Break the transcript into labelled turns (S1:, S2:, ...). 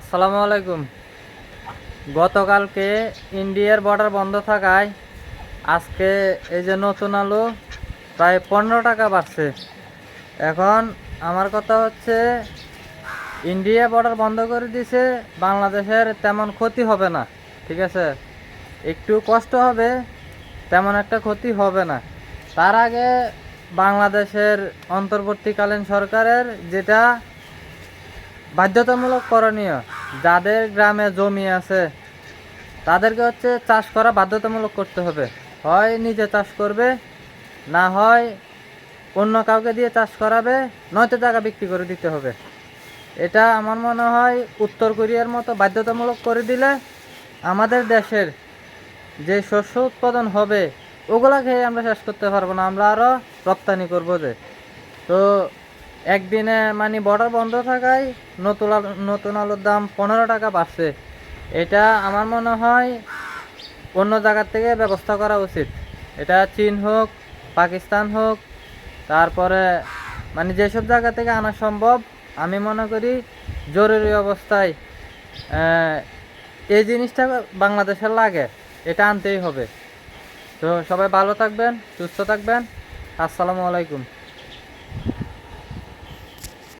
S1: আসসালামু আলাইকুম। গতকালকে ইন্ডিয়ার বর্ডার বন্ধ থাকায় আজকে এই যে নতুন আলু প্রায় পনেরো টাকা বাড়ছে। এখন আমার কথা হচ্ছে, ইন্ডিয়া বর্ডার বন্ধ করে দিছে, বাংলাদেশের তেমন ক্ষতি হবে না, ঠিক আছে? একটু কষ্ট হবে, তেমন একটা ক্ষতি হবে না। তার আগে বাংলাদেশের অন্তর্বর্তীকালীন সরকারের যেটা বাধ্যতামূলক করণীয়। যাদের গ্রামে জমি আছে, তাদেরকে হচ্ছে চাষ করা বাধ্যতামূলক করতে হবে। হয় নিজে চাষ করবে, না হয় অন্য কাউকে দিয়ে চাষ করাবে, নয়তো টাকা বিক্রি করে দিতে হবে। এটা আমার মনে হয় উত্তর কোরিয়ার মতো বাধ্যতামূলক করে দিলে আমাদের দেশের যে শস্য উৎপাদন হবে, ওগুলা খেয়ে আমরা শেষ করতে পারব না, আমরা আরও রপ্তানি করব যে। তো একদিনে মানে বর্ডার বন্ধ থাকায় নতুন নতুন আলুর দাম পনেরো টাকা বাড়ছে। এটা আমার মনে হয় অন্য জায়গার থেকে ব্যবস্থা করা উচিত। এটা চীন হোক, পাকিস্তান হোক, তারপরে মানে যেসব জায়গা থেকে আনা সম্ভব, আমি মনে করি জরুরি অবস্থায় এই জিনিসটা বাংলাদেশের লাগে, এটা আনতেই হবে। তো সবাই ভালো থাকবেন, সুস্থ থাকবেন, আসসালামু আলাইকুম।